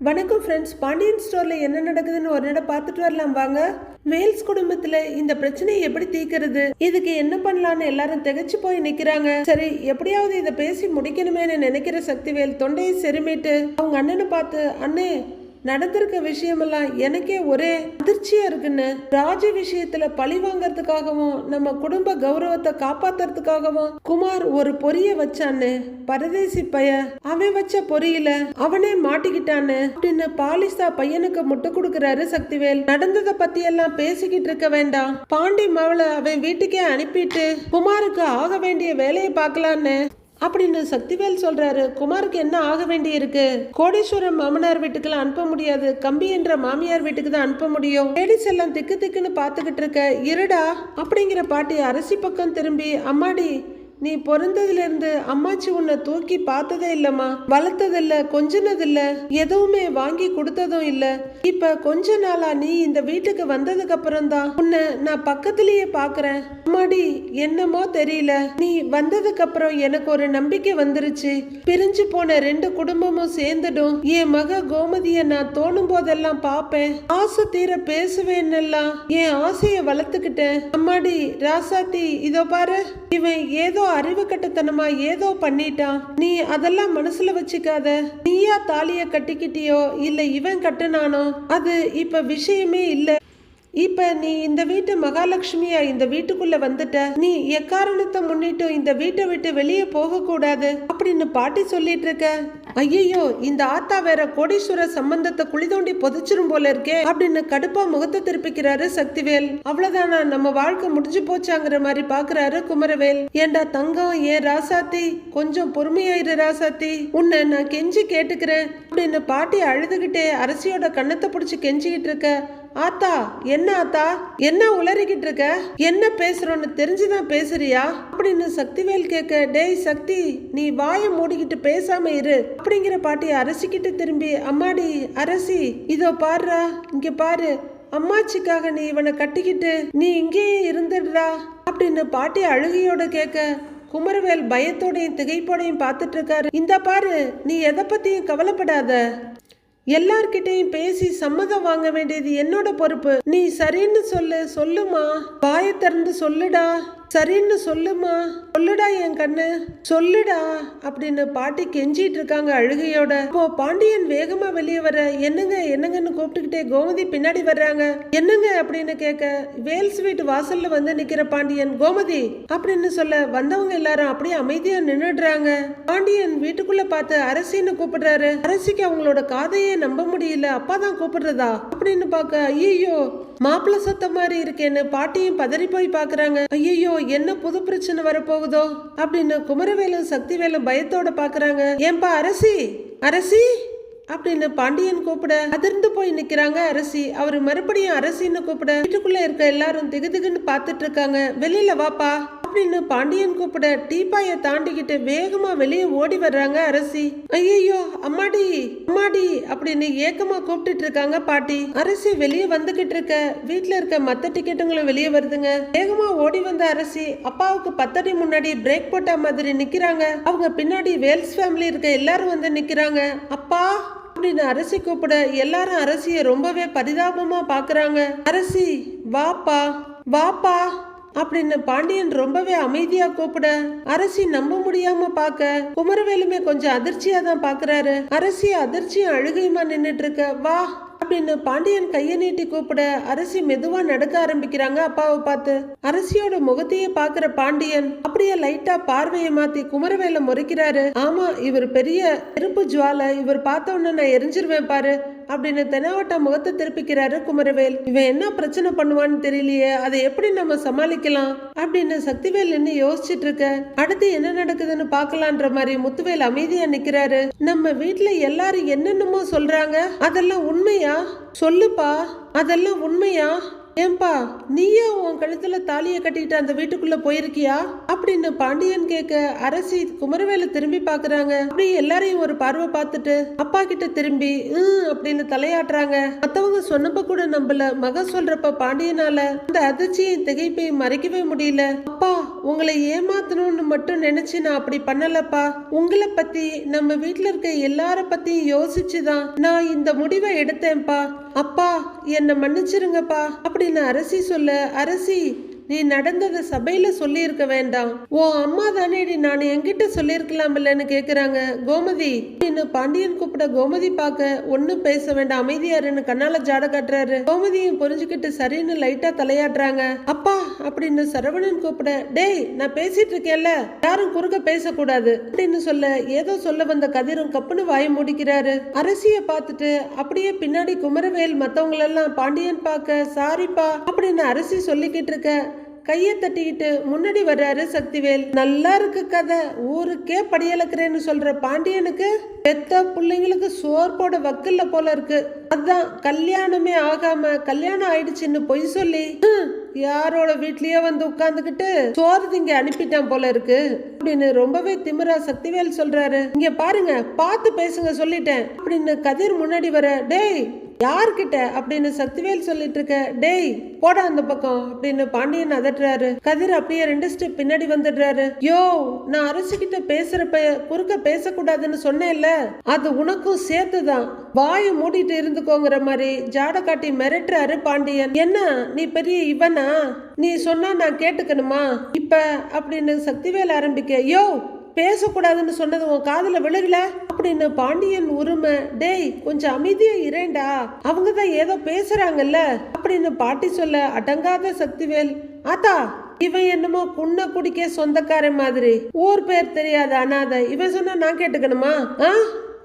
வணக்கம் ஃப்ரெண்ட்ஸ் பாண்டியன் ஸ்டோரில் என்ன நடக்குதுன்னு ஒரு நட பார்த்துட்டு வரலாம் வாங்க. வேல்ஸ் குடும்பத்தில் இந்த பிரச்சனையை எப்படி தீர்க்கறது? இதுக்கு என்ன பண்ணலான்னு எல்லாரும் திகைச்சு போய் நிற்கிறாங்க சரி எப்படியாவது இதை பேசி முடிக்கணுமேன்னு நினைக்கிற சக்திவேல் தொண்டையை செருமிட்டு அவங்க அண்ணனை பார்த்து அண்ணே நடந்திருக்க விஷயமெல்லாம் எனக்கே ஒரே அதிர்ச்சியா இருக்குன்னு ராஜ விஷயத்துல பழி வாங்கறதுக்காகவும் நம்ம குடும்ப கௌரவத்தை காப்பாத்துறதுக்காகவும் குமார் ஒரு பொரிய வச்சான்னு பரதேசி பைய அவன் வச்ச பொறியில அவனே மாட்டிக்கிட்டான்னு அப்படின்னு பாலிஸ்தா பையனுக்கு முட்டு கொடுக்கறாரு சக்திவேல். நடந்ததை பத்தி எல்லாம் பேசிக்கிட்டு இருக்க வேண்டாம். பாண்டி மவளை அவன் வீட்டுக்கே அனுப்பிட்டு குமாருக்கு ஆக வேண்டிய வேலையை பார்க்கலான்னு அப்படின்னு சக்திவேல் சொல்றாரு குமாருக்கு என்ன ஆக வேண்டி இருக்கு கோடீஸ்வரம் மாமனார் வீட்டுக்குலாம் அனுப்ப முடியாது. கம்பி என்ற மாமியார் வீட்டுக்கு தான் அனுப்ப முடியும். லேடிஸ் எல்லாம் திக்கு திக்குன்னு பாத்துக்கிட்டு இருக்க இருடா அப்படிங்கிற பாட்டி அரசி பக்கம் திரும்பி அம்மாடி நீ பிறந்ததுல இருந்து அம்மாச்சி உன்னை தூக்கி பார்த்ததே இல்லம்மா. வளர்த்ததில்ல கொஞ்சினதில்ல எதுவுமே வாங்கி கொடுத்ததும் இல்ல. இப்ப கொஞ்ச நாளா நீ இந்த வீட்டுக்கு வந்ததுக்கு அப்புறம் தான் உன்னை நான் பக்கத்திலேயே பாக்குறேன். அம்மாடி என்னமோ தெரியல. நீ வந்ததுக்கு அப்புறம் எனக்கு ஒரு நம்பிக்கை வந்துருச்சு. பிரிஞ்சு போன ரெண்டு குடும்பமும் சேர்ந்துடும். என் மக கோமதிய நான் தோணும் போதெல்லாம் பார்ப்பேன் ஆசை தீர பேசுவேன்னெல்லாம் என் ஆசையை வளர்த்துக்கிட்டேன். அம்மாடி ராசாத்தி இதோ பாரு. இவன் ஏதோ அறிவு கட்டத்தனமா ஏதோ பண்ணிட்டான் நீ அதெல்லாம் மனசுல வச்சுக்காத. நீயா தாலிய கட்டிக்கிட்டியோ? இல்ல இவன் கட்டுனானோ? அது இப்ப விஷயமே இல்ல. இப்ப நீ இந்த வீட்டு மகாலட்சுமியா இந்த வீட்டுக்குள்ள வந்துட்ட? நீ எக்காரணத்தை முன்னிட்டு இந்த வீட்டை விட்டு வெளியே போக கூடாது அப்படின்னு பாட்டி சொல்லிட்டு இருக்க. ஐயையோ இந்த ஆத்தா வேற கோடீஸ்வர சம்பந்தத்தை குழி தோண்டி புதைச்சிரும் போல இருக்கே அப்படின்னு கடுப்பா முகத்தை திருப்பிக்கிறாரு சக்திவேல். அவ்வளவுதானா நம்ம வாழ்க்கை முடிஞ்சு போச்சாங்கிற மாதிரி பாக்குறாரு குமரவேல். ஏண்டா தங்கம் ஏன் ராசாத்தி? கொஞ்சம் பொறுமையாயிரு ராசாத்தி. உன்னை நான் கெஞ்சி கேட்டுக்கிறேன் அப்படின்னு பாட்டி அழுதுகிட்டே அரசியோட கண்ணத்தை பிடிச்சி கெஞ்சிக்கிட்டு இருக்க. ஆத்தா என்ன ஆத்தா? என்ன உளறிக்கிட்டு இருக்க என்ன பேசுறோன்னு தெரிஞ்சுதான் பேசுறியா? அப்படின்னு சக்திவேல் கேட்க டேய் சக்தி நீ வாயை மூடிக்கிட்டு பேசாம இரு. அப்படிங்கிற பாட்டி அரசிக்கிட்டு திரும்பி அம்மாடி அரசி இதோ பாருடா இங்க பாரு. அம்மாச்சிக்காக நீ இவனை கட்டிக்கிட்டு நீ இங்கேயே இருந்துடுறா அப்படின்னு பாட்டி அழுகையோட கேட்க குமரவேல் பயத்தோடையும் திகைப்போடையும் பார்த்துட்டு இருக்காரு. இந்த பாரு நீ எதை பத்தியும் கவலைப்படாத. எல்லார்கிட்டையும் பேசி சம்மதம் வாங்க வேண்டியது என்னோட பொறுப்பு. நீ சரின்னு சொல்லு சொல்லுமா? வாயை திறந்து சொல்லுடா. சரின்னு சொல்லுமா? சொல்லுடா என் கண்ணு. சொல்லுடா அப்படின்னு பாட்டி கெஞ்சிட்டு இருக்காங்க அழுகையோட. இப்போ பாண்டியன் வேகமா வெளியே வர என்னங்க என்னங்கன்னு கூப்பிட்டுக்கிட்டே கோமதி பின்னாடி வர்றாங்க. என்னங்க அப்படின்னு கேட்க வேல்ஸ் வீட்டு வாசல்ல வந்து நிக்கிற பாண்டியன் கோமதி அப்படின்னு சொல்ல வந்தவங்க எல்லாரும் அப்படியே அமைதியா நின்றுடுறாங்க பாண்டியன் வீட்டுக்குள்ள பார்த்து அரசின்னு கூப்பிடுறாரு. அரசிக்கு அவங்களோட காதையே நம்ப முடியல அப்பா தான் கூப்பிடுறதா? அப்படின்னு பார்க்க ஐயோ மாப்பிள்ள சத்தம் மாதிரி இருக்கேன்னு பாட்டியும் பதறி போய் பாக்குறாங்க. ஐயோ என்ன புது பிரச்சனை வரப்போகுதோ? அப்படின்னு குமரவேலும் சக்திவேலும் பயத்தோட பாக்குறாங்க. ஏன்பா அரசி? அரசி? அப்படின்னு பாண்டியன் கூப்பிட அதிர்ந்து போய் நிக்கிறாங்க அரசி. அவர் மறுபடியும் அரசின்னு கூப்பிட வீட்டுக்குள்ள இருக்க எல்லாரும் திகுதிகுன்னு பாத்துட்டு இருக்காங்க. வெளியில வாப்பா. அப்படின்னு பாண்டியன் கூப்பிட டீப்பாய தாண்டிக்கிட்டு வேகமா வெளியே ஓடி வர்றாங்க அரசி. ஐயோ அம்மாடி அம்மாடி அப்படின்னு ஏக்கமா கூப்பிட்டுட்டு இருக்காங்க பாட்டி. அரசி வெளியே வந்துகிட்டு இருக்க வீட்டுல இருக்க மத்த டிக்கெட்டுங்களும் வெளியே வருதுங்க. வேகமா ஓடி வந்த அரசி அப்பாவுக்கு பத்தடி முன்னாடி பிரேக் போட்ட மாதிரி நிக்கிறாங்க. அவங்க பின்னாடி வேல்ஸ் ஃபேமிலி இருக்க எல்லாரும் வந்து நிக்கிறாங்க. அப்பா அப்படின்னு அரசி கூப்பிட எல்லாரும் அரசிய ரொம்பவே பரிதாபமா பாக்குறாங்க. அரசி வாப்பா வாப்பா. அப்படின்னு பாண்டியன் ரொம்பவே அமைதியா கூப்பிட அரசி நம்ப முடியாம பாக்க குமரவேலுமே கொஞ்சம் அதிர்ச்சியா தான் பாக்குறாரு. அரசி அதிர்ச்சியும் அழுகையுமா நின்னுட்டு இருக்க வா அப்படின்னு பாண்டியன் கையை நீட்டி கூப்பிட அரசி மெதுவா நடக்க ஆரம்பிக்கிறாங்க அப்பாவை பார்த்து. அரசியோட முகத்தையே பாக்குற பாண்டியன் அப்படியே லைட்டா பார்வையை மாத்தி குமரவேல முறைக்கிறாரு. ஆமா இவர் பெரிய எறும்பு ஜுவாலை இவர் பார்த்த உடனே நான் எரிஞ்சிருவேன் பாரு. அப்படின்னு தெனாவட்டா முகத்தை திருப்பிக்கிறாரு குமரவேல். இவன் என்ன பிரச்சனை பண்ணுவான்னு தெரியலையே அதை எப்படி நம்ம சமாளிக்கலாம்? அப்படின்னு சக்திவேல் நின்று யோசிச்சுட்டு இருக்க அடுத்து என்ன நடக்குதுன்னு பாக்கலான்ற மாதிரி முத்துவேல் அமைதியா நிக்கிறாரு. நம்ம வீட்டுல எல்லாரும் என்னென்னமோ சொல்றாங்க. அதெல்லாம் உண்மையா? சொல்லுப்பா. அதெல்லாம் உண்மையா? ஏன்பா நீயே உன் கழுத்துல தாலியை கட்டிட்டு அந்த வீட்டுக்குள்ள போயிருக்கியா? அப்படின்னு பாண்டியன் கேட்க அரசி குமரவேல திரும்பி பாக்குறாங்க. அப்படி எல்லாரையும் ஒரு பார்வை பார்த்துட்டு அப்பா கிட்ட திரும்பி அப்படின்னு தலையாட்டுறாங்க. மத்தவங்க சொன்னப்ப கூட நம்பல. மக சொல்றப்ப பாண்டியனால அந்த அதிர்ச்சியின் திகைப்பையும் மறைக்கவே முடியல. அப்பா உங்களை ஏமாத்தணும்னு மட்டும் நினைச்சு நான் அப்படி பண்ணலப்பா. உங்களை பத்தி நம்ம வீட்டுல இருக்க எல்லார பத்தியும் யோசிச்சு தான் நான் இந்த முடிவை எடுத்தேன்ப்பா. அப்பா என்னை மன்னிச்சிருங்கப்பா. அப்படின்னு அரசி சொல்ல அரசி நீ நடந்ததை சபையில சொல்லியிருக்க வேண்டாம். உன் அம்மா தானேடி நான் என்கிட்ட சொல்லியிருக்கலாம்லன்னு கேக்குறாங்க. கோமதி அப்படின்னு பாண்டியன் கூப்பிட கோமதி பார்க்க ஒன்னும் பேச வேண்டாம். அமைதியாருன்னு கண்ணால ஜாட காட்டுறாரு. கோமதியும் புரிஞ்சுக்கிட்டு சரின்னு லைட்டா தலையாடுறாங்க அப்பா அப்படின்னு சரவணன் கூப்பிட டேய் நான் பேசிட்டு இருக்கேன்ல. யாரும் குறுக்க பேசக்கூடாது. அப்படின்னு சொல்ல ஏதோ சொல்ல வந்த கதிரும் கப்புன்னு வாய முடிக்கிறாரு. அரசிய பார்த்துட்டு அப்படியே பின்னாடி குமரவேல் மத்தவங்களெல்லாம் பாண்டியன் பார்க்க சாரிப்பா அப்படின்னு அரசி சொல்லிக்கிட்டு இருக்க கையை தட்டிக்கிட்டு முன்னாடி வர்றாரு சக்திவேல். நல்லா இருக்கு கதை. ஊருக்கே படியளக்குறேன்னு சொல்ற பாண்டியனுக்கு பெத்த பிள்ளைங்களுக்கு சோர் போட வக்கில்ல போல இருக்கு. அதான் கல்யாணமே ஆகாம கல்யாணம் ஆயிடுச்சுன்னு பொய் சொல்லி யாரோட வீட்லயே வந்து உட்காந்துக்கிட்டு சோறு திங்க அனுப்பிட்டான் போல இருக்கு அப்படின்னு ரொம்பவே திமிரா சக்திவேல் சொல்றாரு. இங்க பாருங்க பார்த்து பேசுங்க சொல்லிட்டேன் அப்படின்னு கதிர் முன்னாடி வர டேய் யார்கிட்ட அப்படின்னு சக்திவேல் சொல்லிட்டு இருக்க டேய் போடா அந்த பக்கம் அப்படின்னு பாண்டியன் அதட்டுறாரு. கதிர் அப்படியே ரெண்டு ஸ்டெப் பின்னாடி வந்துடுறாரு. யோ நான் அரசு கிட்ட பேசுறப்ப குறுக்க பேசக்கூடாதுன்னு சொன்னேன்ல அது உனக்கும் சேர்த்துதான். வாயை மூடிட்டு இருந்துக்கோங்கிற மாதிரி ஜாட காட்டி மிரட்டுறாரு பாண்டியன். என்ன நீ பெரிய இவனா? நீ சொன்னா நான் கேட்டுக்கணுமா? இப்ப அப்படின்னு சக்திவேல் ஆரம்பிக்க யோ பேசக்கூடாதுன்னு சொன்னது உன் காதில் விழுகல அப்படின்னு பாண்டியன் உரிமை டேய் கொஞ்சம் அமைதியா இரேண்டா அவங்க தான் ஏதோ பேசுறாங்கல்ல? அப்படின்னு பாட்டி சொல்ல அடங்காத சக்திவேல் ஆத்தா இவன் என்னமோ குன்ன குடிக்க சொந்தக்காரன் மாதிரி. ஊர் பேர் தெரியாத அனாதை இவன் சொன்னா நான் கேட்டுக்கணுமா? ஆ?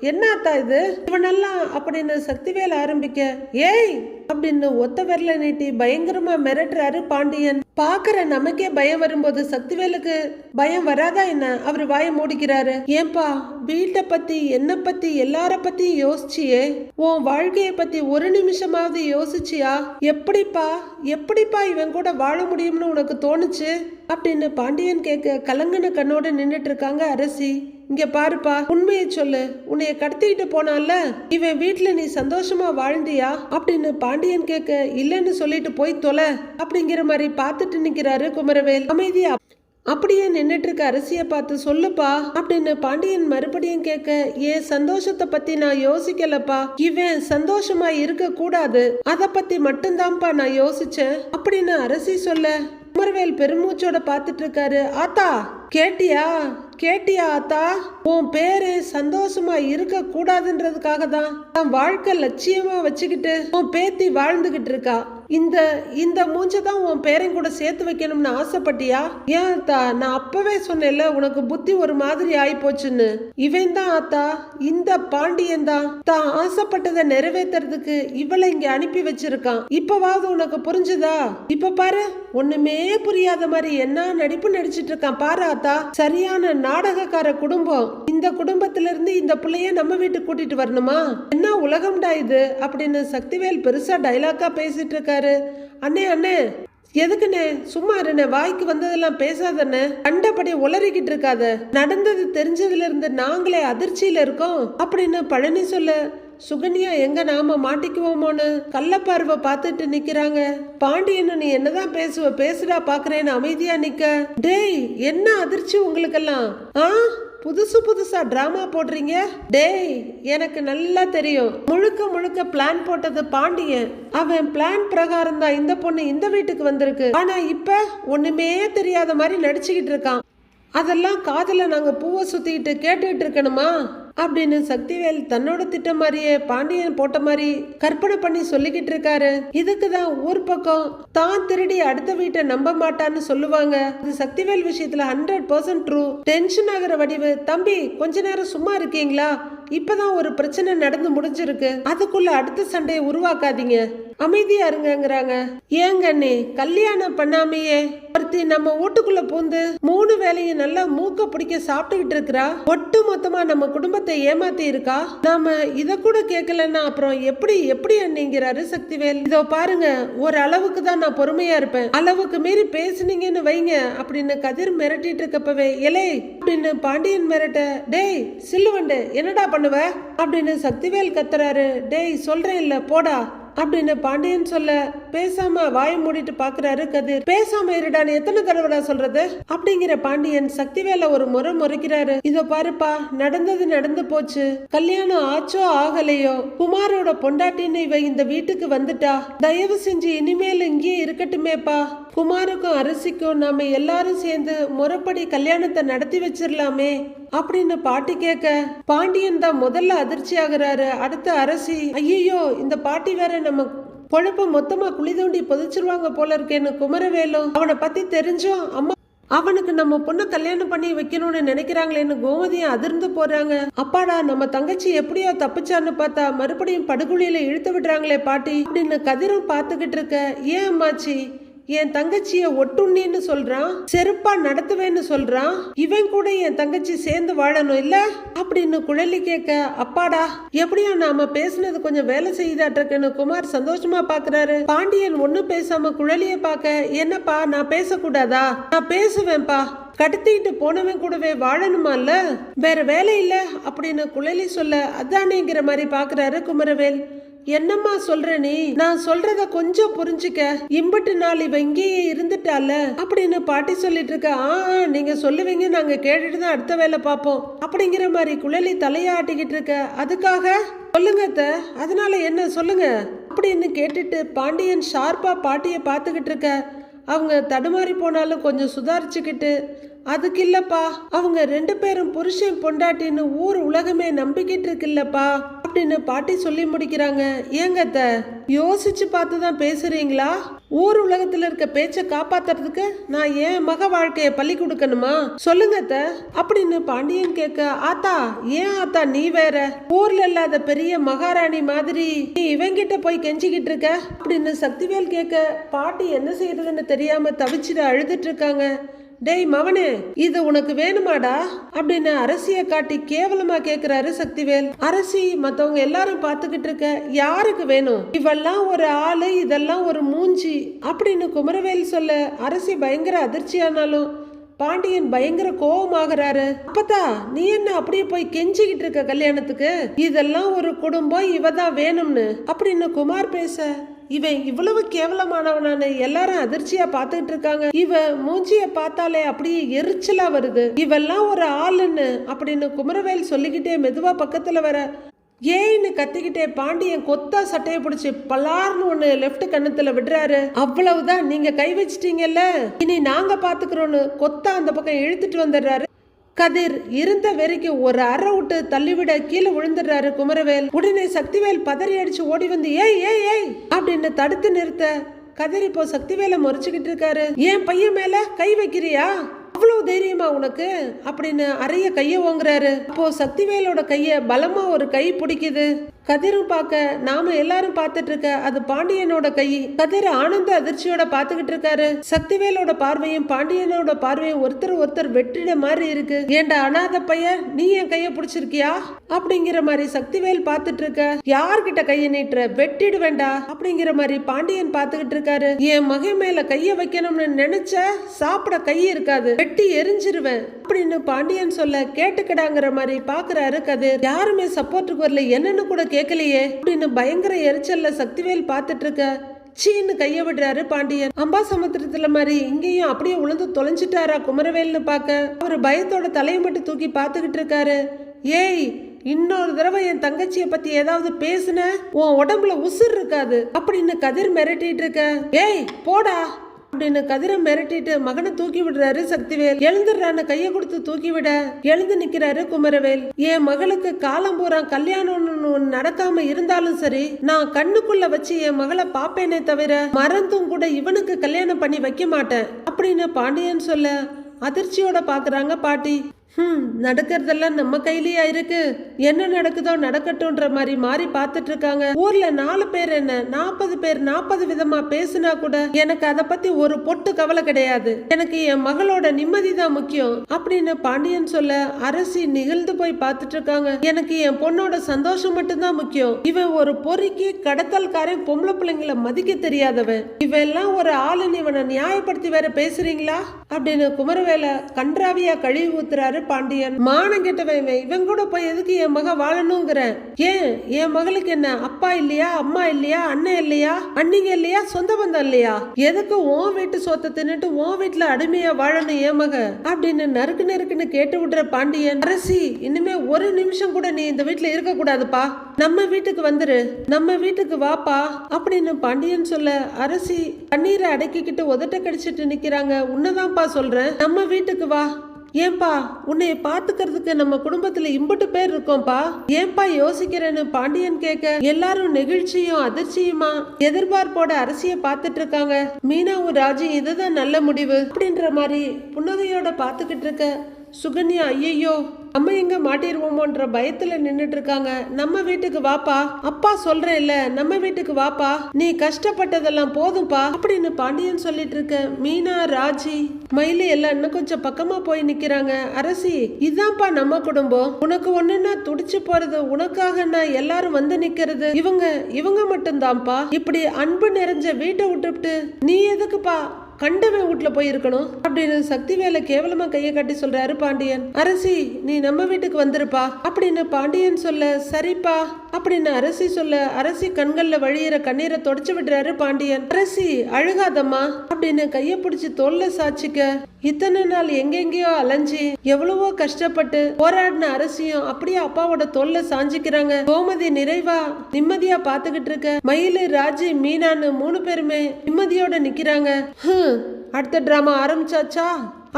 என்னத்தா இது? இவனெல்லாம் அப்படின்னு சக்திவேல் ஆரம்பிக்க ஏய்! அப்படின்னு ஒத்த விரல நீட்டி பயங்கரமா மிரட்டுறாரு பாண்டியன். பாக்குற நமக்கே பயம் வரும்போது சக்திவேலுக்கு பயம் வராதா என்ன? அவர் வாயை மூடிக்கிறாரு. ஏன்பா வீட்டை பத்தி என்ன பத்தி எல்லார பத்தியும் யோசிச்சியே? உன் வாழ்க்கைய பத்தி ஒரு நிமிஷமாவது யோசிச்சியா? எப்படிப்பா எப்படிப்பா இவன் கூட வாழ முடியும்னு உனக்கு தோணுச்சு? அப்படின்னு பாண்டியன் கேட்க கலங்கன கண்ணோட நின்றுட்டு இருக்காங்க அரசி. இங்க பாருப்பா உண்மையை சொல்லு. உன்னைய கடத்திக்கிட்டு போனால இவன் வீட்டுல நீ சந்தோஷமா வாழ்ந்தியா? அப்படின்னு பாண்டியன் கேட்க இல்லைன்னு சொல்லிட்டு போய் தொலை. அப்படிங்கிற மாதிரி பார்த்துட்டு நிக்கிறாரு குமரவேல். அமைதியா அப்படியே நின்னுட்டு இருக்க அரசிய பார்த்து சொல்லுப்பா அப்படின்னு பாண்டியன் மறுபடியும் கேட்க ஏன் சந்தோஷத்தை பத்தி நான் யோசிக்கலப்பா. இவன் சந்தோஷமா இருக்க கூடாது. அத பத்தி மட்டும்தான்ப்பா நான் யோசிச்சேன். அப்படின்னு அரசி சொல்ல குமரவேல் பெருமூச்சோட பார்த்துட்டு இருக்காரு. ஆத்தா கேட்டியா? கேட்டியா ஆத்தா? உன் பேரு சந்தோஷமா இருக்க கூடாதுன்றதுக்காக தான் தான் வாழ்க்கை லட்சியமா வச்சுக்கிட்டு உன் பேத்தி வாழ்ந்துகிட்டு இருக்கா. இந்த இந்த மூஞ்ச தான் உன் பேரன் கூட சேர்த்து வைக்கணும்னு ஆசைப்பட்டியா? ஏன் அத்தா? நான் அப்பவே சொன்னேன்ல உனக்கு புத்தி ஒரு மாதிரி ஆயி போச்சுன்னு. இவன் தான் ஆத்தா இந்த பாண்டியன் தான். தான் ஆசைப்பட்டதை நிறைவேத்துறதுக்கு இவளை இங்க அனுப்பி வச்சிருக்கான். இப்பவாவது உனக்கு புரிஞ்சுதா? இப்ப பாரு ஒண்ணுமே புரியாத மாதிரி என்ன நடிப்பு நடிச்சிட்டு இருக்கான் பாரு ஆத்தா சரியான நாடகக்கார குடும்பம். இந்த குடும்பத்துல இருந்து இந்த பிள்ளைய நம்ம வீட்டுக்கு கூட்டிட்டு வரணுமா? என்ன உலகம்டா இது? அப்படின்னு சக்திவேல் பெருசா டைலாக்கா பேசிட்டு இருக்காரு. அண்ணே அண்ணே எதுக்குண்ணே? சும்மா இருண்ணே வாய்க்கு வந்ததெல்லாம் பேசாதண்ணே. கண்டபடி உளறிக்கிட்டு இருக்காத. நடந்தது தெரிஞ்சதுல இருந்து நாங்களே அதிர்ச்சியில இருக்கோம். அப்படின்னு பழனி சொல்ல சுகன்யா எங்க நாம மாட்டிக்குவோமோன்னு கள்ளப்பார்வை பார்த்துட்டு நிக்கிறாங்க. பாண்டியன்னு நீ என்னதான் பேசுவ பேசுடா பாக்குறேன்னு அமைதியா நிக்க. டேய் என்ன அதிர்ச்சி உங்களுக்கெல்லாம்? ஆ? புதுசு புதுசா டிராமா போடுறீங்க? டேய் எனக்கு நல்லா தெரியும். முழுக்க முழுக்க பிளான் போட்டது பாண்டியன். அவன் பிளான் பிரகாரம் தான் இந்த பொண்ணு இந்த வீட்டுக்கு வந்திருக்கு. ஆனா இப்ப ஒண்ணுமே தெரியாத மாதிரி நடிச்சுக்கிட்டு இருக்கான். அதெல்லாம் காதில் நாங்க பூவை சுத்திக்கிட்டு கேட்டுட்டு இருக்கணுமா? அப்படின்னு சக்திவேல் தன்னோட திட்டம் மாதிரியே பாண்டியன் போட்ட மாதிரி கற்பனை பண்ணி சொல்லிக்கிட்டு இருக்காரு. இதுக்கு தான் ஊர் பக்கம் தான் திருடி அடுத்த வீட்டை நம்ப மாட்டான்னு சொல்லுவாங்க. அது சக்திவேல் விஷயத்துல ஹண்ட்ரட் பர்சன்ட் ட்ரூ டென்ஷன் ஆகிற வடிவு. தம்பி கொஞ்ச நேரம் சும்மா இருக்கீங்களா? இப்பதான் ஒரு பிரச்சனை நடந்து முடிஞ்சிருக்கு. அதுக்குள்ள அடுத்த சண்டையை உருவாக்காதீங்க. அமைதியா இருங்கங்கிறாங்க. ஏங்க அண்ணே கல்யாணம் பண்ணாமையே. ஒருத்தி நம்ம வீட்டுக்குள்ள பூந்து மூணு வேலையும் நல்லா மூக்க பிடிக்க சாப்பிட்டுக்கிட்டு இருக்கிறா? ஒட்டு மொத்தமா நம்ம குடும்பத்தை ஏமாத்தி இருக்கா? நாம இத கூட கேட்கலன்னா அப்புறம் எப்படி எப்படி அண்ணிங்கிறாரு சக்திவேல். இதோ பாருங்க ஒரு அளவுக்கு தான் நான் பொறுமையா இருப்பேன். அளவுக்கு மீறி பேசுனீங்கன்னு வைங்க அப்படின்னு கதிர் மிரட்டிட்டு இருக்கப்பவே எலே அப்படின்னு பாண்டியன் மிரட்ட டேய் சில்லுவண்டு என்னடா பண்ணுவ? அப்படின்னு சக்திவேல் கத்துறாரு. டேய் சொல்றேன் இல்ல போடா. அப்படின்னு பாண்டியன் சொல்ல பேசாம வாயை மூடிட்டு பாக்குறாரு கதிர். பேசாம இருடான்னு எத்தனை தடவைடா சொல்றது? அப்படிங்கிற பாண்டியன் சக்திவேல ஒரு முறை முறைக்கிறாரு. இதோ பாருப்பா நடந்தது நடந்து போச்சு. கல்யாணம் ஆச்சோ ஆகலையோ? குமாரோட பொண்டாட்டின்னு இவ இந்த வீட்டுக்கு வந்துட்டா? தயவு செஞ்சு இனிமேல் இங்கேயே இருக்கட்டுமேப்பா. குமாருக்கும் அரிசிக்கும் நாம எல்லாரும் சேர்ந்து முறைப்படி கல்யாணத்தை நடத்தி வச்சிடலாமே அப்படின்னு பாட்டி கேட்க பாண்டியன் தான் முதல்ல அதிர்ச்சி ஆகுறாரு அடுத்த அரசி ஐயோ இந்த பாட்டி வேற நம்ம பொழப்ப மொத்தமா குழி தோண்டி புதைச்சிருவாங்க போல இருக்கேன்னு குமரவேலும் அவனை பத்தி தெரிஞ்சும் அம்மா அவனுக்கு நம்ம பொண்ணை கல்யாணம் பண்ணி வைக்கணும்னு நினைக்கிறாங்களேன்னு கோமதியும் அதிர்ந்து போறாங்க. அப்பாடா நம்ம தங்கச்சி எப்படியோ தப்பிச்சான்னு பார்த்தா மறுபடியும் படுகொலியில இழுத்து விடுறாங்களே பாட்டி அப்படின்னு கதிரும் பார்த்துக்கிட்டு இருக்க ஏன் அம்மாச்சி? என் தங்கச்சிய ஒட்டுண்ணின்னு சொல்றான் செருப்பா நடத்துவேன்னு சொல்றான் இவன் கூட என் தங்கச்சி சேர்ந்து வாழணும் இல்ல? அப்படின்னு குழலி கேட்க அப்பாடா எப்படியோ நாம பேசுனது கொஞ்சம் வேலை செய்தாட்டிருக்குன்னு குமார் சந்தோஷமா பாக்குறாரு. பாண்டியன் ஒன்னும் பேசாம குழலிய பார்க்க என்னப்பா நான் பேசக்கூடாதா? நான் பேசுவேன்ப்பா. கடத்திட்டு போனவன் கூடவே வாழணுமால்ல வேற வேலை இல்ல அப்படின்னு குழலி சொல்ல அதானேங்கிற மாதிரி பாக்குறாரு குமரவேல். என்னம்மா சொல்ற நீ? நான் சொல்றத கொஞ்சம் புரிஞ்சுக்க. இம்பட்டு நாள் இவ இங்கேயே இருந்துட்டால. அப்படின்னு பாட்டி சொல்லிட்டு இருக்க ஆ ஆ, நீங்க சொல்லுவீங்க நாங்க கேட்டுட்டு தான் அடுத்த வேலை பார்ப்போம். அப்படிங்கிற மாதிரி குழலி தலையாட்டிக்கிட்டு இருக்க. அதுக்காக சொல்லுங்க அத்தை. அதனால என்ன சொல்லுங்க? அப்படின்னு கேட்டுட்டு பாண்டியன் ஷார்ப்பா பாட்டியை பார்த்துக்கிட்டு இருக்க. அவங்க தடுமாறி போனாலும் கொஞ்சம் சுதாரிச்சுக்கிட்டு அதுக்கு இல்லப்பா அவங்க ரெண்டு பேரும் புருஷன் பொண்டாட்டின்னு ஊர் உலகமே நம்பிக்கிட்டு இருக்குல்லப்பா அப்படின்னு பாட்டி சொல்லி முடிக்கிறாங்க. ஏங்கத்த யோசிச்சு பார்த்து தான் பேசுறீங்களா? ஊர் உலகத்துல இருக்க பேச்சை காப்பாத்துறதுக்கு நான் ஏன் மக வாழ்க்கைய பள்ளி கொடுக்கணுமா? சொல்லுங்க அத்தை. அப்படின்னு பாண்டியன் கேட்க ஆத்தா ஏன் ஆத்தா நீ வேற? ஊர்ல இல்லாத பெரிய மகாராணி மாதிரி நீ இவங்கிட்ட போய் கெஞ்சிக்கிட்டு இருக்க? அப்படின்னு சக்திவேல் கேட்க பாட்டி என்ன செய்யறதுன்னு தெரியாம தவிச்சுட்டு அழுதுட்டு இருக்காங்க. டேய் மவனே இது உனக்கு வேணுமாடா? அப்படின்னு அரசிய காட்டி கேவலமா கேக்குறாரு சக்திவேல். அரசி மத்தவங்க எல்லாரும் பாத்துக்கிட்டு இருக்க யாருக்கு வேணும்? இவெல்லாம் ஒரு ஆளு இதெல்லாம் ஒரு மூஞ்சி அப்படின்னு குமரவேல் சொல்ல அரசி பயங்கர அதிர்ச்சியானாலும் பாண்டியன் பயங்கர கோபமாகறாரு அப்பதா நீ என்ன அப்படியே போய் கெஞ்சிக்கிட்டு இருக்க கல்யாணத்துக்கு? இதெல்லாம் ஒரு குடும்பம் இவதான் வேணும்னு அப்படின்னு குமார் பேச இவன் இவ்வளவு கேவலமானவனான எல்லாரும் அதிர்ச்சியா பார்த்துட்டு இருக்காங்க. இவ மூஞ்சிய பார்த்தாலே அப்படியே எரிச்சலா வருது. இவெல்லாம் ஒரு ஆளுன்னு அப்படின்னு குமரவேல் சொல்லிக்கிட்டே மெதுவா பக்கத்துல வர ஏன்னு கத்திக்கிட்டே பாண்டியன் கொத்தா சட்டையை பிடிச்சி பலார்னு ஒண்ணு லெஃப்ட் கண்ணத்துல விடுறாரு. அவ்வளவுதான் நீங்க கை வச்சிட்டீங்கல்ல? இனி நாங்க பாத்துக்கிறோன்னு கொத்தா அந்த பக்கம் இழுத்துட்டு வந்துடுறாரு. கதிர் இருந்த வெறிக்கு ஒரு அரை விட்டு தள்ளிவிட கீழே விழுந்துடுறாரு குமரவேல். உடனே சக்திவேல் பதறி அடிச்சு ஓடி வந்து ஏய் ஏய் ஏய்! அப்படின்னு தடுத்து நிறுத்த கதிர் இப்போ சக்திவேலை முறைச்சுக்கிட்டு இருக்காரு. என் பையன் மேல கை வைக்கிறியா? அவ்வளவு தைரியமா உனக்கு? அப்படின்னு அறைய கைய ஓங்குறாரு. அப்போ சக்திவேலோட கைய பலமா ஒரு கை பிடிக்குது. கதிரும் பார்க்க நாம எல்லாரும் பார்த்துட்டு இருக்க அது பாண்டியனோட கை. கதிர் ஆனந்த அதிர்ச்சியோட பார்த்துக்கிட்டு இருக்காரு சக்திவேலோட பார்வையும் பாண்டியனோட பார்வையும் ஒருத்தர் ஒருத்தர் வெற்றிட மாதிரி இருக்கு. ஏண்டா அனாத பையன் நீ என் கைய பிடிச்சிருக்கியா? அப்படிங்கிற மாதிரி சக்திவேல் பார்த்துட்டு இருக்க யார்கிட்ட கைய நீட்டுற? வெட்டிடு வேண்டா அப்படிங்கிற மாதிரி பாண்டியன் பார்த்துக்கிட்டு இருக்காரு என் மகை மேல கைய வைக்கணும்னு நினைச்ச சாப்பிட கை இருக்காது. வெட்டி எரிஞ்சிருவேன். அப்படின்னு பாண்டியன் சொல்ல கேட்டுக்கடாங்கிற மாதிரி பாக்குறாரு கதிர். யாருமே சப்போர்ட்டுக்கு வரல. என்னன்னு கூட கேட்கலையே அப்படின்னு பயங்கர எரிச்சல்ல சக்திவேல் பார்த்துட்டு இருக்க சீன்னு கைய விடுறாரு பாண்டியன். அம்பா சமுத்திரத்துல மாதிரி இங்கேயும் அப்படியே உளுந்து தொலைஞ்சிட்டாரா குமரவேல்னு பார்க்க. அவர் பயத்தோட தலையை மட்டும் தூக்கி பார்த்துக்கிட்டு இருக்காரு ஏய் இன்னொரு தடவை என் தங்கச்சியை பத்தி ஏதாவது பேசுன? உன் உடம்புல உசுர் இருக்காது. அப்படின்னு கதிர் மிரட்டிட்டு இருக்க ஏய் போடா. அப்படின்னு கதிரை மிரட்டிட்டு மகனை தூக்கி விடுறாரு சக்திவேல். எழுந்துடுறான்னு கைய கொடுத்து தூக்கி விட எழுந்து நிக்கிறாரு குமரவேல். என் மகளுக்கு காலம் பூரா கல்யாணம்னு நடக்காம இருந்தாலும் சரி நான் கண்ணுக்குள்ள வச்சு என் மகளை பாப்பேனே தவிர மறந்தும் கூட இவனுக்கு கல்யாணம் பண்ணி வைக்க மாட்டேன் அப்படின்னு பாண்டியன் சொல்ல அதிர்ச்சியோட பாக்குறாங்க பாட்டி. ம் நடக்கிறதெல்லாம் நம்ம கையிலேயே இருக்கு? என்ன நடக்குதோ நடக்கட்டும்ன்ற மாதிரி மாறி பார்த்துட்டு இருக்காங்க ஊர்ல நாலு பேர் என்ன? நாற்பது பேர் நாற்பது விதமா பேசுனா கூட எனக்கு அதை பத்தி ஒரு பொட்டு கவலை கிடையாது. எனக்கு என் மகளோட நிம்மதி தான் முக்கியம். அப்படின்னு பாண்டியன் சொல்ல அரசி நிகழ்ந்து போய் பார்த்துட்டு இருக்காங்க எனக்கு என் பொண்ணோட சந்தோஷம் மட்டும்தான் முக்கியம். இவன் ஒரு பொறிக்கு கடத்தல்காரன் பொம்பளை பிள்ளைங்களை மதிக்க தெரியாதவன். இவெல்லாம் ஒரு ஆளுன்னு இவனை நியாயப்படுத்தி வேற பேசுறீங்களா? அப்படின்னு குமரவேல கன்றாவியா கழுவி ஊத்துறாரு பாண்டியன். மானம் கெட்டவன் இவன். கூட போய் எதுக்கு என் மக வாழணுங்கிறேன் ஏன்? என் மகளுக்கு என்ன? அப்பா இல்லையா? அம்மா இல்லையா? அண்ணன் இல்லையா? அண்ணிங்க இல்லையா? சொந்த பந்தம் இல்லையா? எதுக்கு உன் வீட்டு சொத்தை தின்னுட்டு உன் வீட்டுல அடிமையா வாழணும் என் மக அப்படின்னு நறுக்கு நறுக்குன்னு கேட்டு விடுற பாண்டியன். அரசி இனிமே ஒரு நிமிஷம் கூட நீ இந்த வீட்டுல இருக்க கூடாதுப்பா. நம்ம வீட்டுக்கு வந்துரு. நம்ம வீட்டுக்கு வாப்பா. அப்படின்னு பாண்டியன் சொல்ல அரசி கண்ணீரை அடக்கிக்கிட்டு உதட்ட கடிச்சிட்டு நிக்கிறாங்க. உன்னதான்ப்பா சொல்றேன். நம்ம வீட்டுக்கு வா. ஏன்பா உன்னைய பாத்துக்கிறதுக்கு நம்ம குடும்பத்துல இம்புட்டு பேர் இருக்கோம்ப்பா ஏன்பா யோசிக்கிறேன்னு பாண்டியன் கேட்க எல்லாரும் நெகிழ்ச்சியும் அதிர்ச்சியுமா? எதிர்பார்ப்போட அரசிய பார்த்துட்டு இருக்காங்க மீனாவும் ராஜி இதுதான் நல்ல முடிவு அப்படின்ற மாதிரி புன்னகையோட பார்த்துக்கிட்டு இருக்க சுகன்யா ஐயையோ நம்ம எங்க மாட்டிடுவோமோன்ற பயத்துல நின்றுட்டு இருக்காங்க நம்ம வீட்டுக்கு வாப்பா. அப்பா சொல்றேன்ல நம்ம வீட்டுக்கு வாப்பா. நீ கஷ்டப்பட்டதெல்லாம் போதும்பா அப்படின்னு பாண்டியன் சொல்லிட்டு இருக்க மீனா ராஜி மயிலு எல்லாம் இன்னும் கொஞ்சம் பக்கமா போய் நிக்கிறாங்க. அரசி இதான்ப்பா நம்ம குடும்பம். உனக்கு ஒண்ணுன்னா துடிச்சு போறது உனக்காக நான் எல்லாரும் வந்து நிக்கிறது. இவங்க இவங்க மட்டும்தான்ப்பா. இப்படி அன்பு நிறைஞ்ச வீட்டை விட்டுவிட்டு நீ எதுக்குப்பா கண்டவன் வீட்டுல போய் இருக்கணும் அப்படின்னு சக்தி வேலை கேவலமா கையை கட்டி சொல்றாரு பாண்டியன். அரசி நீ நம்ம வீட்டுக்கு வந்திருப்பா அப்படின்னு பாண்டியன் சொல்ல சரிப்பா அப்படின்னு அரசி சொல்ல அரசி கண்கள்ல வழியிற கண்ணீரை தொடச்சு விடுறாரு பாண்டியன். அரசி அழுகாதம்மா அப்படின்னு கைய பிடிச்சி தோல்ல சாச்சிக்க இத்தனை நாள் எங்கெங்கேயோ அலைஞ்சு எவ்வளவோ கஷ்டப்பட்டு போராடின அரசியும் அப்படியே அப்பாவோட தோல்ல சாஞ்சிக்கிறாங்க. கோமதி நிறைவா நிம்மதியா பாத்துக்கிட்டு இருக்க. மயிலு ராஜி மீனான்னு மூணு பேருமே நிம்மதியோட நிக்கிறாங்க. அடுத்த டிராமா ஆரம்பிச்சாச்சா?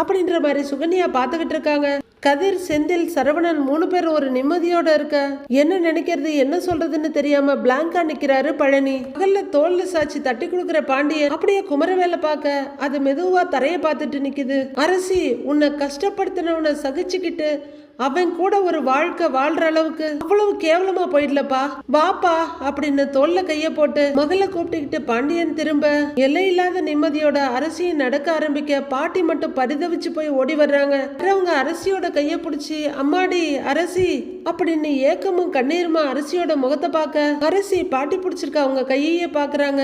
அப்படின்ற மாதிரி சுகன்யா பாத்துக்கிட்டு இருக்காங்க. கதிர் செந்தில் சரவணன் மூணு பேர் ஒரு நிம்மதியோட இருக்க. என்ன நினைக்கிறது என்ன சொல்றதுன்னு தெரியாம பிளாங்கா நிக்கிறாரு பழனி. பகல்ல தோல்ல சாச்சி தட்டி கொடுக்கிற பாண்டியன் அப்படியே குமரவேலை பார்க்க அது மெதுவா தரைய பார்த்துட்டு நிக்குது. அரசி உன்னை கஷ்டப்படுத்தினவனை சகிச்சுக்கிட்டு அவன் கூட ஒரு வாழ்க்கை வாழ்ற அளவுக்கு அவ்வளவு கேவலமா போயிடலப்பா. வாப்பா அப்படின்னு தோல்ல கைய போட்டு மகள கூப்பிட்டுக்கிட்டு பாண்டியன் திரும்ப எல்லையில்லாத நிம்மதியோட அரசியை நடக்க ஆரம்பிக்க பாட்டி மட்டும் பரிதவிச்சு போய் ஓடி வர்றாங்க. அவங்க அரசியோட கைய பிடிச்சி அம்மாடி அரசி அப்படின்னு ஏக்கமும் கண்ணீருமா அரசியோட முகத்தை பார்க்க அரசி பாட்டி பிடிச்சிருக்க அவங்க கையையே பாக்குறாங்க.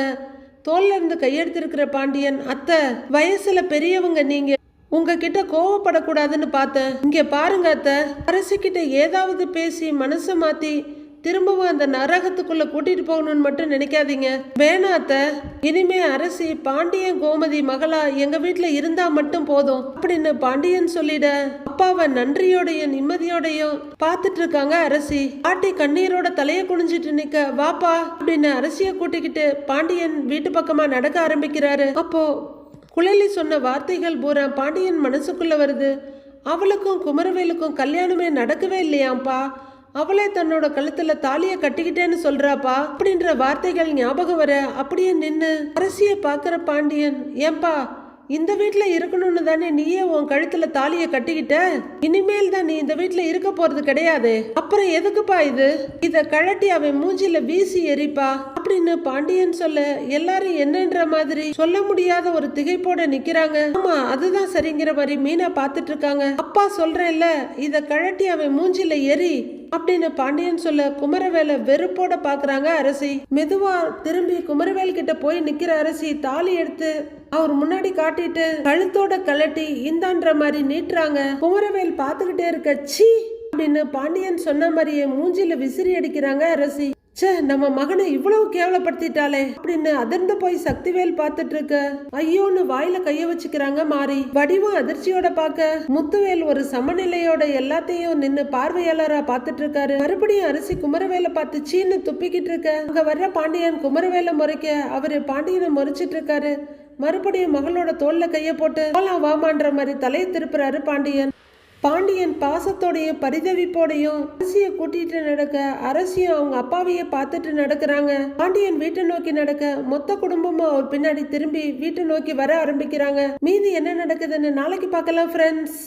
தோல்ல இருந்து கையெடுத்திருக்கிற பாண்டியன் அத்தை வயசுல பெரியவங்க நீங்க உங்ககிட்ட கோவப்படக்கூடாதுன்னு பார்த்தேன். இங்கே பாருங்க அத்தை. அரசிக்கிட்ட ஏதாவது பேசி மனசை மாத்தி திரும்பவும் அந்த நரகத்துக்குள்ள கூட்டிட்டு போகணும்னு மட்டும் நினைக்காதீங்க. வேணா அத்த. இனிமே அரசி பாண்டியன் கோமதி மகளா எங்க வீட்டில் இருந்தா மட்டும் போதும். அப்படின்னு பாண்டியன் சொல்லிட அப்பாவை நன்றியோடையும் நிம்மதியோடையும் பார்த்துட்டு இருக்காங்க அரசி. பாட்டி கண்ணீரோட தலைய குனிஞ்சிட்டு நிக்க வாப்பா அப்படின்னு அரசிய கூட்டிக்கிட்டு பாண்டியன் வீட்டு பக்கமா நடக்க ஆரம்பிக்கிறாரு. அப்போ குழலி சொன்ன வார்த்தைகள் பூரா பாண்டியன் மனசுக்குள்ளே வருது. அவளுக்கும் குமரவேலுக்கும் கல்யாணமே நடக்கவே இல்லையாம்ப்பா அவளே தன்னோட கழுத்துல தாலிய கட்டிக்கிட்டேன்னு சொல்றாப்பா. அப்படின்ற வார்த்தைகள் ஞாபகம் வர அப்படியே நின்று அரசிய பாக்குற பாண்டியன் ஏன்பா இந்த வீட்டில் இருக்கணும்னு தானே நீயே உன் கழுத்துல தாலிய கட்டிக்கிட்ட? இனிமேல் தான் நீ இந்த வீட்டில் இருக்க போறது கிடையாது. அப்புறம் எதுக்குப்பா இது? இத கழட்டி அவன் மூஞ்சில வீசி எரிப்பா அப்படின்னு பாண்டியன் சொல்ல எல்லாரும் என்னன்ற மாதிரி சொல்ல முடியாத ஒரு திகைப்போட நிக்கிறாங்க. ஆமா அதுதான் சரிங்கிற மாதிரி மீனா பாத்துட்டு இருக்காங்க. அப்பா சொல்றேன்ல இத கழட்டி அவன் மூஞ்சில எரி அப்படின்னு பாண்டியன் சொல்ல குமரவேல வெறுப்போட பாக்குறாங்க அரசி. மெதுவா திரும்பி குமரவேல் கிட்ட போய் நிக்கிற அரசி தாலி எடுத்து அவர் முன்னாடி காட்டிட்டு கழுத்தோட கழட்டி இந்தான்ற மாதிரி நீட்டுறாங்க. குமரவேல் பாத்துக்கிட்டே இருக்க சீ! அப்படின்னு பாண்டியன் சொன்ன மாதிரியே மூஞ்சில விசிறி அடிக்கிறாங்க அரசி. ச்சே நம்ம மகனை இவ்வளவு கேவலப்படுத்திட்டாளே. அப்படின்னு அதிர்ந்து போய் சக்திவேல் பார்த்துட்டு இருக்க ஐயோன்னு வாயில கைய வச்சுக்கிறாங்க மாறி வடிவம் அதிர்ச்சியோட பார்க்க. முத்துவேல் ஒரு சமநிலையோட எல்லாத்தையும் நின்னு பார்வையாளரா பார்த்துட்டு இருக்காரு மறுபடியும் அரிசி குமரவேலை பார்த்து சீன்னு துப்பிக்கிட்டு இருக்க அங்க வர்ற பாண்டியன் குமரவேலை முறைக்க அவரு பாண்டியனை முறைச்சிட்டு இருக்காரு மறுபடியும் மகளோட தோல்ல கைய போட்டு வாமான்ற மாதிரி தலையை திருப்புறாரு பாண்டியன். பாண்டியன் பாசத்தோடையும் பரிதவிப்போடையும் அரசிய கூட்டிட்டு நடக்க அரசியும் அவங்க அப்பாவையே பார்த்துட்டு நடக்கிறாங்க. பாண்டியன் வீட்டை நோக்கி நடக்க மொத்த குடும்பமும் அவர் பின்னாடி திரும்பி வீட்டை நோக்கி வர ஆரம்பிக்கிறாங்க. மீதி என்ன நடக்குதுன்னு நாளைக்கு பார்க்கலாம் ஃப்ரெண்ட்ஸ்